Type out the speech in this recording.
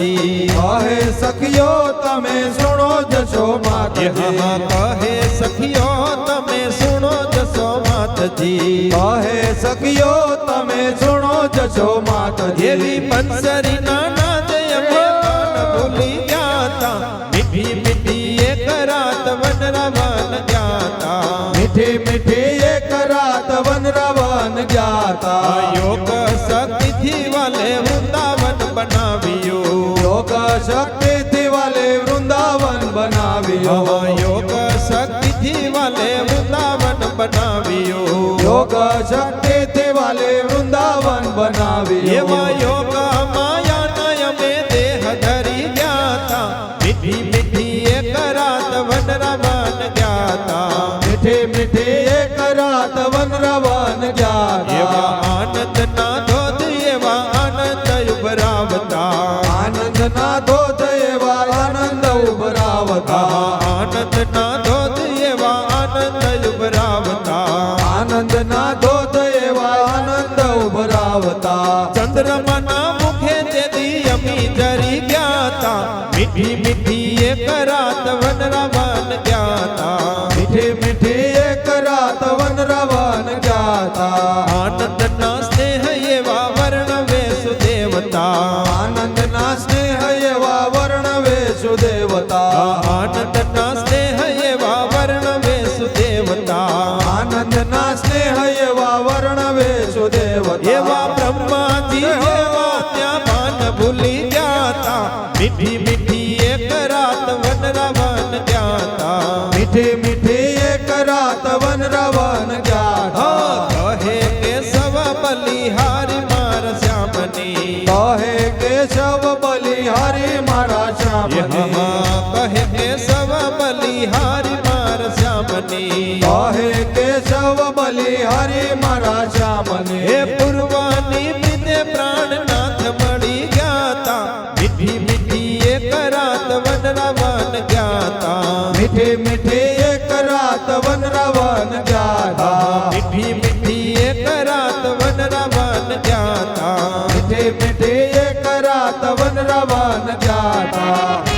માતજી કહે સખીઓ તમે સુણો જશો એ માતજી હા કહે સખીઓ તમે સુણો જશો માતજી કહે સખીઓ તમે સુણો જશો માતજી એવી બંસરી ના નાદ અમે મન ભૂલી જાતા મીઠી મીઠી એક રાત વન રવન જાતા મીઠી મીઠી એક રાત વન રવન ગયા યોગ શક્તિથી વાલે વૃંદાવન બનાવ્યું યોગ શક્તિથી વાલે વૃંદાવન બનાવ્યો યોગ શક્તિથી વાલે વૃંદાવન બનાવ્યું યોગ શક્તિથી વાલે વૃંદાવન બનાવ્યો ના ધોધ એવા આનંદ ઉભરાવતા ચંદ્રમાના મુખે તેથી અમી જરી ગયા મીઠી મીઠી એક રાત વન રવન ગયા મીઠી મીઠી એક રાત વન રવન ગયા આનંદ ના સ્નેહ એવા વર્ણ વેશુ દેવતા આનંદ ના સ્નેહ એવા વર્ણ વેશુ દેવતા આનંદ દેવતા એવા બ્રહ્માજી એવા ત્યાં ભાન ભૂલી ગયા મીઠી મીઠી એક રાત વન રવન ગયા મીઠી મીઠી એક રાત વન રવન ગયા હા કહે કે સવ બલિહારી માર શ્યામની કહે કેશવ બલિહારી મારા શ્યામની श्यामनी हे केशव बलि हरे मारा श्यामने हे पूर्वानी प्राण नाथ मणि ज्ञाता विधि विधि एक रात वन रवन ज्ञाता मिठे मिठे एक रात वन रवन ज्ञाता विधि विधि एक रात वन रवन ज्ञाता मिठे मिठे एक रात वन रवन ज्ञाता